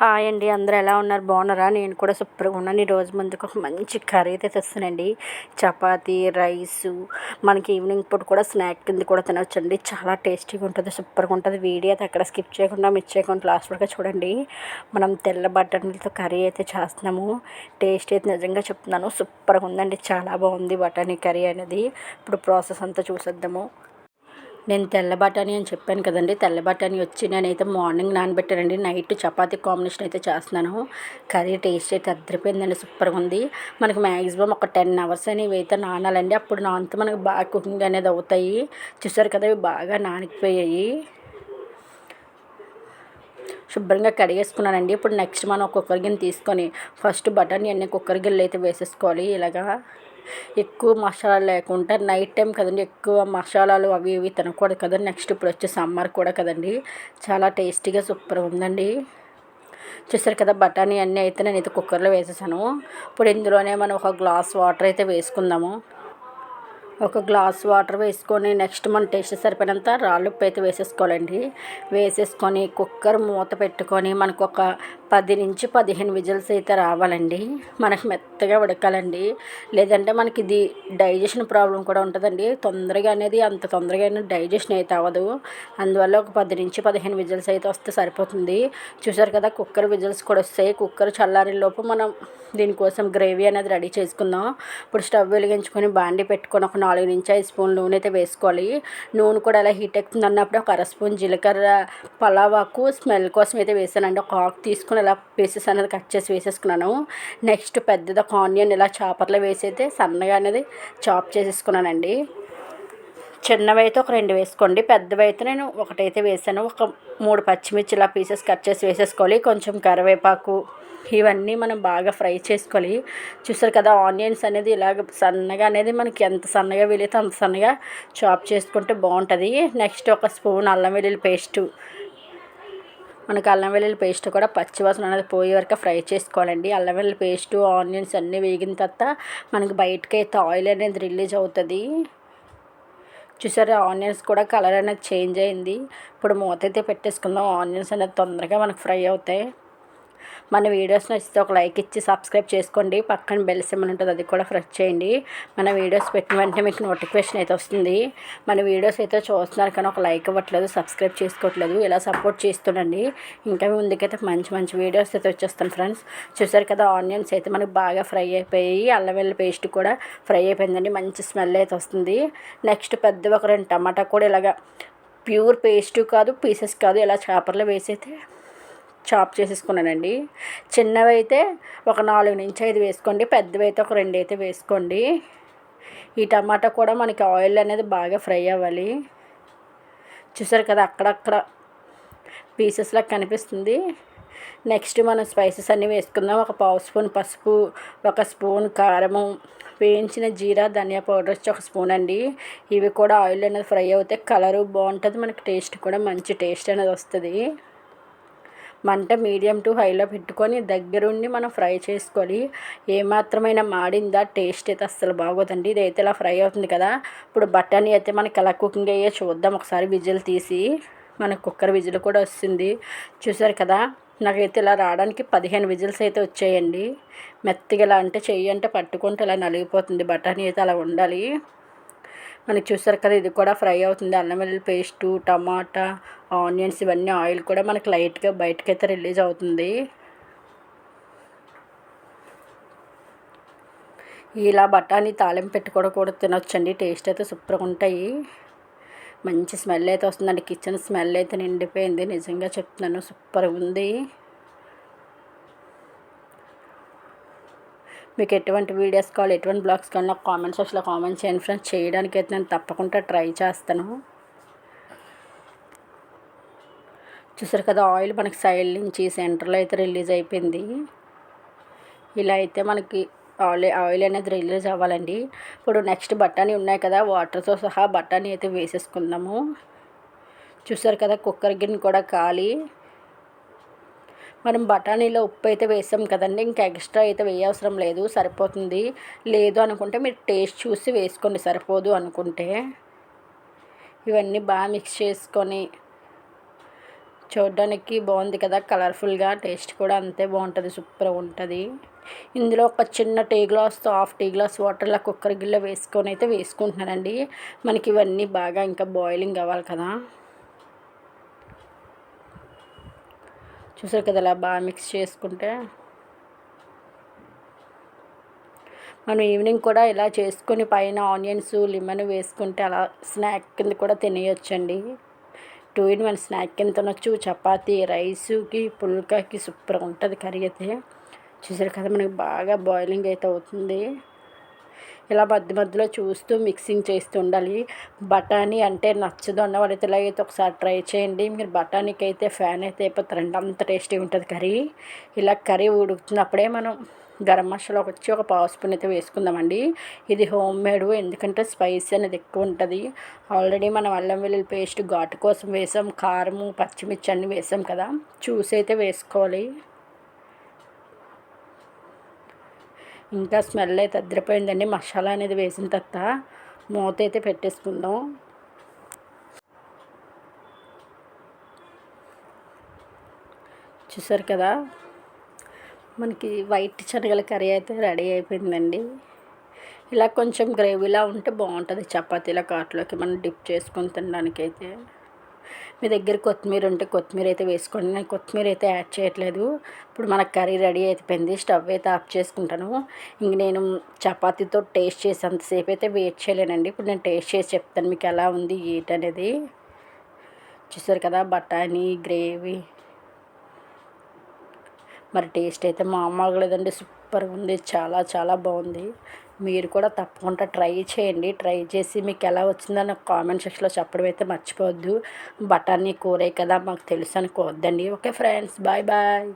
Hi అండి అందరూ ఎలా ఉన్నారు? బాగున్నారా? నేను కూడా సూపర్గా ఉన్నాను. ఈరోజు ముందుకు ఒక మంచి కర్రీ అయితే తెస్తానండి. చపాతి రైసు మనకి ఈవినింగ్ పూట కూడా స్నాక్ కింద కూడా తినొచ్చండి. చాలా టేస్టీగా ఉంటుంది సూపర్గా ఉంటుంది. వీడియో అయితే అక్కడ స్కిప్ చేయకుండా మిస్ చేయకుండా లాస్ట్ వరకు చూడండి. మనం తెల్ల బటానీలతో కర్రీ అయితే చేస్తున్నాము. టేస్ట్ అయితే నిజంగా చెప్తున్నాను. సూపర్గా ఉందండి. చాలా బాగుంది బఠానీ కర్రీ అనేది. ఇప్పుడు ప్రాసెస్ అంతా చూసేద్దాము. నేను తెల్ల బఠానీ అని చెప్పాను కదండి. తెల్ల బఠానీ వచ్చి నేనైతే మార్నింగ్ నానబెట్టానండి. నైట్ చపాతీ కాంబినేషన్ అయితే చేస్తున్నాను. కర్రీ టేస్ట్ అయితే అద్దరిపోయిందండి. సూపర్గా ఉంది. మనకి మ్యాక్సిమం ఒక టెన్ అవర్స్ అని అయితే నానాలండి. అప్పుడు నానితే మనకి బాగా కుకింగ్ అనేది అవుతాయి. చూసారు కదా ఇవి బాగా నానిపోయాయి శుభ్రంగా కడిగేసుకున్నానండి. ఇప్పుడు నెక్స్ట్ మనం కుక్కర్ గిన్నె తీసుకొని ఫస్ట్ బఠానీ అన్ని కుక్కర్ గిన్నెలు అయితే వేసేసుకోవాలి ఇలాగా. ఎక్కువ మసాలా లేకుండా నైట్ టైం కదండి ఎక్కువ మసాలాలు అవి ఇవి తినకూడదు కదండి. నెక్స్ట్ ఇప్పుడు వచ్చే సమ్మర్ కూడా కదండి చాలా టేస్టీగా సూపర్ ఉందండి. చూసారు కదా బఠానీ అన్నీ అయితే నేను అయితే కుక్కర్లో వేసేసాను. ఇప్పుడు ఇందులోనే మనం ఒక గ్లాస్ వాటర్ అయితే వేసుకుందాము. ఒక గ్లాస్ వాటర్ వేసుకొని నెక్స్ట్ మన టేస్ట్ సరిపోయినంత రాళ్ళు ఉప్పు అయితే వేసేసుకోవాలండి. వేసేసుకొని కుక్కర్ మూత పెట్టుకొని మనకు ఒక పది నుంచి పదిహేను విజిల్స్ అయితే రావాలండి. మనకు మెత్తగా ఉడకాలండి. లేదంటే మనకి ఇది డైజెషన్ ప్రాబ్లం కూడా ఉంటుందండి. తొందరగా అనేది అంత తొందరగా డైజెషన్ అయితే అవ్వదు. అందువల్ల ఒక పది నుంచి పదిహేను విజిల్స్ అయితే వస్తే సరిపోతుంది. చూసారు కదా కుక్కర్ విజిల్స్ కూడా వస్తాయి. కుక్కర్ చల్లారి లోపు మనం దీనికోసం గ్రేవీ అనేది రెడీ చేసుకుందాం. ఇప్పుడు స్టవ్ వెలిగించుకొని బాండి పెట్టుకొని ఒక నాలుగు నుంచి ఐదు స్పూన్ నూనె అయితే వేసుకోవాలి. నూనె కూడా అలా హీట్ ఎక్కుతుంది అన్నప్పుడు ఒక అర స్పూన్ జీలకర్ర పలావాకు స్మెల్ కోసం అయితే వేసానండి. ఒక ఆకు తీసుకుని ఇలా పీసెస్ అనేది కట్ చేసి వేసేసుకున్నాను. నెక్స్ట్ పెద్దది ఒక ఆనియన్ ఇలా చాపర్లో వేసి అయితే సన్నగా అనేది చాప్ చేసేసుకున్నానండి. చిన్నవి అయితే ఒక రెండు వేసుకోండి. పెద్దవైతే నేను ఒకటైతే వేసాను. ఒక మూడు పచ్చిమిర్చి ఇలా పీసెస్ కట్ చేసి వేసేసుకోవాలి. కొంచెం కరివేపాకు ఇవన్నీ మనం బాగా ఫ్రై చేసుకోవాలి చూసారు కదా ఆనియన్స్ అనేది ఇలాగ సన్నగా అనేది మనకి ఎంత సన్నగా వీలైతే అంత సన్నగా చాప్ చేసుకుంటే బాగుంటుంది. నెక్స్ట్ ఒక స్పూన్ అల్లం వెల్లుల్లి పేస్టు. మనకు అల్లం వెల్లుల్లి పేస్ట్ కూడా పచ్చివాసన అనేది పోయే వరకు ఫ్రై చేసుకోవాలండి. అల్లం వెల్లుల్లి పేస్టు ఆనియన్స్ అన్నీ వేగిన తర్వాత మనకి బయటకి అయితే ఆయిల్ అనేది రిలీజ్ అవుతుంది. చూసారా ఆనియన్స్ కూడా కలర్ అనేది చేంజ్ అయింది. ఇప్పుడు మూత అయితే పెట్టేసుకుందాం. ఆనియన్స్ అనేది తొందరగా మనకు ఫ్రై అవుతాయి. మన వీడియోస్ నచ్చితే ఒక లైక్ ఇచ్చి సబ్స్క్రైబ్ చేసుకోండి. పక్కన బెల్ సిమ్మల్ ఉంటుంది అది కూడా ప్రెస్ చేయండి. మన వీడియోస్ పెట్టిన వెంటనే మీకు నోటిఫికేషన్ అయితే వస్తుంది. మన వీడియోస్ అయితే చూస్తున్నారు కానీ ఒక లైక్ ఇవ్వట్లేదు సబ్స్క్రైబ్ చేసుకోవట్లేదు. ఇలా సపోర్ట్ చేస్తుండండి. ఇంకా ముందుకైతే మంచి మంచి వీడియోస్ అయితే వచ్చేస్తాను ఫ్రెండ్స్. చూసారు కదా ఆనియన్స్ అయితే మనకు బాగా ఫ్రై అయిపోయి అల్లం వెల్లి పేస్ట్ కూడా ఫ్రై అయిపోయిందండి. మంచి స్మెల్ అయితే వస్తుంది. నెక్స్ట్ పెద్ద ఒక రెండు టమాటా కూడా ఇలాగా ప్యూర్ పేస్ట్ కాదు పీసెస్ కాదు ఇలా చేపర్లో వేసి అయితే చాప్ చేసేసుకున్నానండి. చిన్నవి అయితే ఒక నాలుగు నుంచి ఐదు వేసుకోండి. పెద్దవి అయితే ఒక రెండు అయితే వేసుకోండి. ఈ టమాటా కూడా మనకి ఆయిల్ అనేది బాగా ఫ్రై అవ్వాలి. చూసారు కదా అక్కడక్కడ పీసెస్లా కనిపిస్తుంది. నెక్స్ట్ మనం స్పైసెస్ అన్నీ వేసుకుందాం. ఒక పావు స్పూన్ పసుపు ఒక స్పూన్ కారము వేయించిన జీరా ధనియా పౌడర్ వచ్చి ఒక స్పూన్ అండి. ఇవి కూడా ఆయిల్ అనేది ఫ్రై అవుతే కలరు బాగుంటుంది. మనకి టేస్ట్ కూడా మంచి టేస్ట్ అనేది వస్తుంది. మంట మీడియం టు హైలో పెట్టుకొని దగ్గరుండి మనం ఫ్రై చేసుకోవాలి. ఏమాత్రమైన మాడిందా టేస్ట్ అయితే అస్సలు బాగోదండి. ఇది అయితే ఇలా ఫ్రై అవుతుంది కదా. ఇప్పుడు బఠానీ అయితే మనకి ఎలా కుకింగ్ అయ్యే చూద్దాం. ఒకసారి విజిల్ తీసి మన కుక్కర్ విజిల్ కూడా వస్తుంది. చూసారు కదా నాకైతే ఇలా రావడానికి పదిహేను విజిల్స్ అయితే వచ్చాయండి. మెత్తగా ఇలా అంటే చెయ్యి అంటే పట్టుకుంటే ఇలా నలిగిపోతుంది. బఠానీ అయితే అలా ఉండాలి. మనకి చూసారు కదా ఇది కూడా ఫ్రై అవుతుంది. అల్లం వెల్లుల్లి పేస్టు టమాటా ఆనియన్స్ ఇవన్నీ ఆయిల్ కూడా మనకి లైట్గా బయటకైతే రిలీజ్ అవుతుంది. ఇలా బఠానీ తాలింపు పెట్టుకోవడం కూడా తినొచ్చండి. టేస్ట్ అయితే సూపర్గా ఉంటాయి. మంచి స్మెల్ అయితే వస్తుందండి. కిచెన్ స్మెల్ అయితే నిండిపోయింది. నిజంగా చెప్తున్నాను సూపర్గా ఉంది. మీకు ఎటువంటి వీడియోస్ కావాలి ఎటువంటి బ్లాగ్స్ కావాలి నాకు కామెంట్ సెక్షన్లో కామెంట్ చేయండి ఫ్రెండ్స్ చేయడానికి అయితే నేను తప్పకుండా ట్రై చేస్తాను. చూసారు కదా ఆయిల్ మనకి సైడ్ నుంచి సెంటర్లో అయితే రిలీజ్ అయిపోయింది. ఇలా అయితే మనకి ఆయిల్ ఆయిల్ అనేది రిలీజ్ అవ్వాలండి. ఇప్పుడు నెక్స్ట్ బఠానీ ఉన్నాయి కదా వాటర్తో సహా బఠానీ అయితే వేసేసుకుందాము. చూసారు కదా కుక్కర్ గిన్నె కూడా ఖాళీ. మనం బఠానీలో ఉప్పు అయితే వేసాం కదండి ఇంకా ఎక్స్ట్రా అయితే వేయవసరం లేదు సరిపోతుంది. లేదు అనుకుంటే మీరు టేస్ట్ చూసి వేసుకోండి సరిపోదు అనుకుంటే. ఇవన్నీ బాగా మిక్స్ చేసుకొని చూడడానికి బాగుంది కదా కలర్ఫుల్గా టేస్ట్ కూడా అంతే బాగుంటుంది సూపర్ ఉంటుంది. ఇందులో ఒక చిన్న టీ గ్లాస్తో హాఫ్ టీ గ్లాస్ వాటర్లో కుక్కర్ గిల్ల వేసుకొని అయితే వేసుకుంటున్నానండి. మనకి ఇవన్నీ బాగా ఇంకా బాయిలింగ్ అవ్వాలి కదా. చూసారు కదా అలా బాగా మిక్స్ చేసుకుంటే? మనం ఈవినింగ్ కూడా ఇలా చేసుకొని పైన ఆనియన్స్ లిమన్ వేసుకుంటే అలా స్నాక్ కింద కూడా తినేయొచ్చండి. టూ ఇన్ వన్ స్నాక్ కింద తినొచ్చు. చపాతి రైస్కి పుల్కాకి సూపర్గా ఉంటుంది కర్రీ అయితే. చూసారు కదా మనకి బాగా బాయిలింగ్ అయితే అవుతుంది. ఇలా మధ్య మధ్యలో చూస్తూ మిక్సింగ్ చేస్తూ ఉండాలి బఠానీ అంటే నచ్చదు అన్న వాళ్ళైతే ఇలాగైతే ఒకసారి ట్రై చేయండి. మీరు బఠానీకి అయితే ఫ్యాన్ అయితే అయిపోతారండి అంత టేస్టీ ఉంటుంది కర్రీ. ఇలా కర్రీ ఉడుకుతున్నప్పుడే మనం గరం మసాలా వచ్చి ఒక పావు స్పూన్ అయితే వేసుకుందామండి. ఇది హోమ్ మేడ్ ఎందుకంటే స్పైసీ అనేది ఎక్కువ ఉంటుంది. ఆల్రెడీ మనం అల్లం వెల్లుల్లి పేస్ట్ ఘాటు కోసం వేసాం. కారము పచ్చిమిర్చి అన్నీ వేసాం కదా. చూసి అయితే వేసుకోవాలి. ఇంకా స్మెల్ అయితే అద్దరిపోయిందండి. మసాలా అనేది వేసిన తర్వాత మూత అయితే పెట్టేసుకుందాం. చూసారు కదా మనకి వైట్ శనగల కర్రీ అయితే రెడీ అయిపోయిందండి. ఇలా కొంచెం గ్రేవీలా ఉంటే బాగుంటుంది. చపాతీల కాట్లోకి మనం డిప్ చేసుకొని తినడానికైతే. మీ దగ్గర కొత్తిమీర ఉంటే కొత్తిమీర అయితే వేసుకోండి. నేను కొత్తిమీర అయితే యాడ్ చేయట్లేదు. ఇప్పుడు మనకు కర్రీ రెడీ అయిపోయింది. స్టవ్ అయితే ఆఫ్ చేసుకుంటాను. ఇంక నేను చపాతీతో టేస్ట్ చేసేంతసేపు అయితే వెయిట్ చేయలేనండి. ఇప్పుడు నేను టేస్ట్ చేసి చెప్తాను మీకు ఎలా ఉంది ఏంటనేది చూసారు కదా బఠానీ గ్రేవీ. మరి టేస్ట్ అయితే మామూలుగా లేదండి. సూపర్గా ఉంది. చాలా చాలా బాగుంది. మీరు కూడా తప్పకుండా ట్రై చేయండి. ట్రై చేసి మీకు ఎలా వచ్చిందో నాకు కామెంట్ సెక్షన్లో చెప్పడం అయితే మర్చిపోవద్దు. బఠానీ కూరే కదా మాకు తెలుసు అనుకోవద్దండి. Okay friends bye bye.